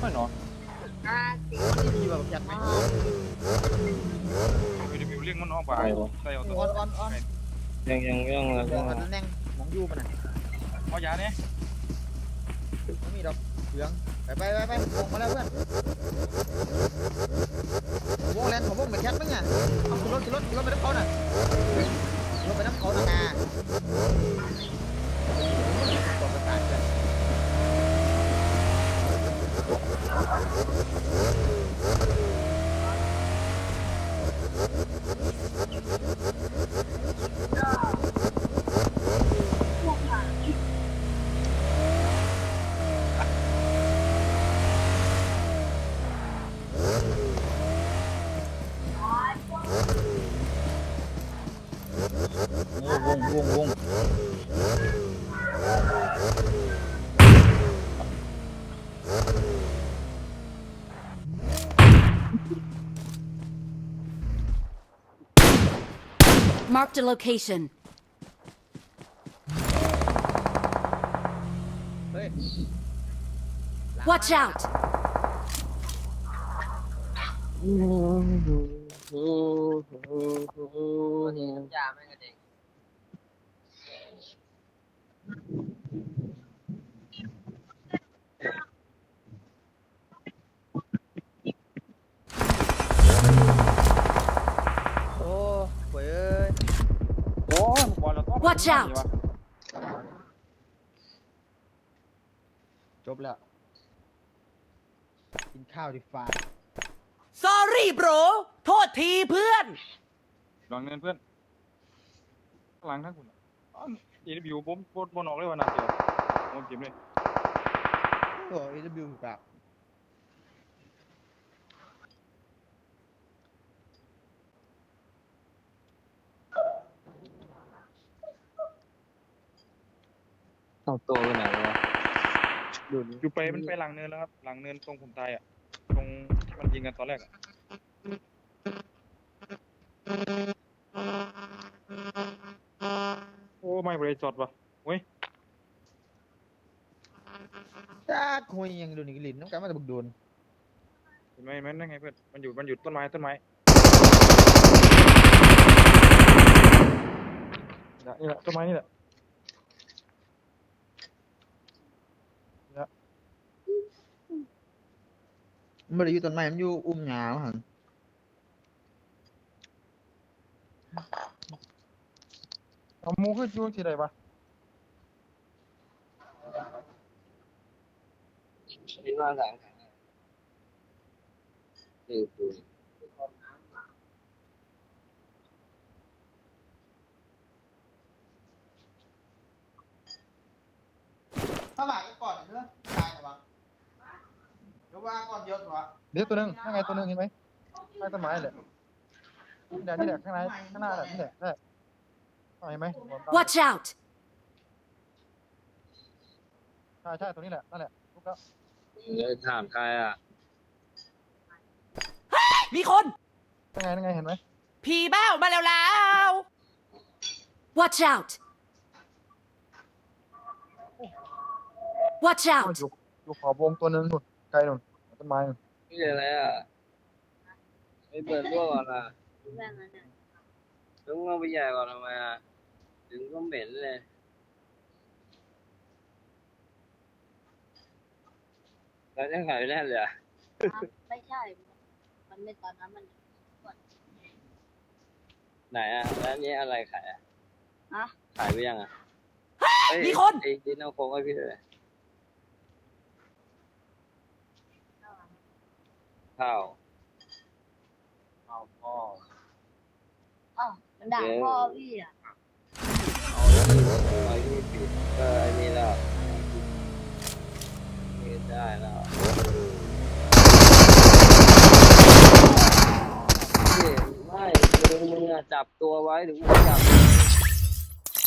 ไม่เนาะอ่าสิมันมีแบบอยัดไหมวิดีโอเรียกมันออกไปใส่เอาตัวออนออนออนยังยังยังเลยบอกกันแน่งมองยู่มันน่ะเอยาเนี่ยไม่มีดอกเหลืองไปไปไปไปวงมาแล้วเพื่อนวงแลนของวงเหมือนแคทมั้งอะเอาขึ้นรถขึ้นรถขึ้นรถไปน้ำเขาหน่ะรถไปน้ำเขาหน่ะนาตัวประสานกัน โอ้วงวงวง Marked a location. เฮ้ย Watch out! อย่าไม่กระเด็น โอ้โว้ยเอ้ย โอ้ยก่อนเราต้อง Watch out จบแล้ว กินข้าวดีฟ้า Sorry bro โทษทีเพื่อน ลองเงินเพื่อนหลังทั้งคุณอีวิวผมโคตรบนออกเลยว่านาเดียวผมเก็บเลยโอ้เอวิวกับ เอาตัวไปไหนวะดูอยู่ไปมันไปหลังเนินแล้วครับ หลังเนินตรงผมตายอะ ตรงที่มันยิงกันตอนแรกอะโอ้ไม่บริจอดว่ะเว้ยจ้าคุยยังดูนี่กลินน้ำกันมาแต่บึกโดนเห็นไหมเห็นไหมนั่นไงเพื่อนมันอยู่มันอยู่ต้นไม้ต้นไม้นี่แหละต้นไม้นี่แหละ ไม่ได้อยู่ต้นไม้มันอยู่อุ้มหยาวหันเอาหมูขึ้นอยู่ที่ใดปะคิดว่าหลังคือคือถ้าหลังก็ก่อนเนอะตายหรอวะ เดี๋ยวว่าก่อนเยอะกว่าเดี๋ยวตัวหนึงนั่นไงตัวหนึงเห็นไหมใต้ต้นไม้เลยนี่แหละนี่แหละข้างในข้างหน้าแหละนี่แหละได้เห็นไหม Watch out! ใช่ใช่ตัวนี้แหละนั่นแหละลูกแล้วเดี๋ยวถามใครอะมีคนนั่นไงนั่นไงเห็นไหมผีแบ้วมาแล้วแล้ว Watch out! Watch อ้าว out! อยู่อยู่ขอบวงตัวหนึงนู่นไกลนู่น ต้นไม้นู่นนี่อะไรอะไม่เปิดรั่วก่อนอะเรื่องนั้นน่ะลุงเอาไปใหญ่ก่อนทำไมอะถึงก็เหม็นเลยแล้วจะขายไม่ได้เลยอะอ้าวไม่ใช่ มันไม่ตอนนั้นมันไหนอะแล้วอันนี้อะไรขายอะอะขายไปยังอะเอ้ยมีคน ไอ้ดินเอาโค้งให้พี่เลย ข้าวอ้าวพ่ออ้าวมันด่าพ่อพี่อะไอ้ที่ปิดก็ไอ้นี่แล้วนี่ได้แล้วนี่ไม่มึงมึงอะจับตัวไว้ถึงมึงจับ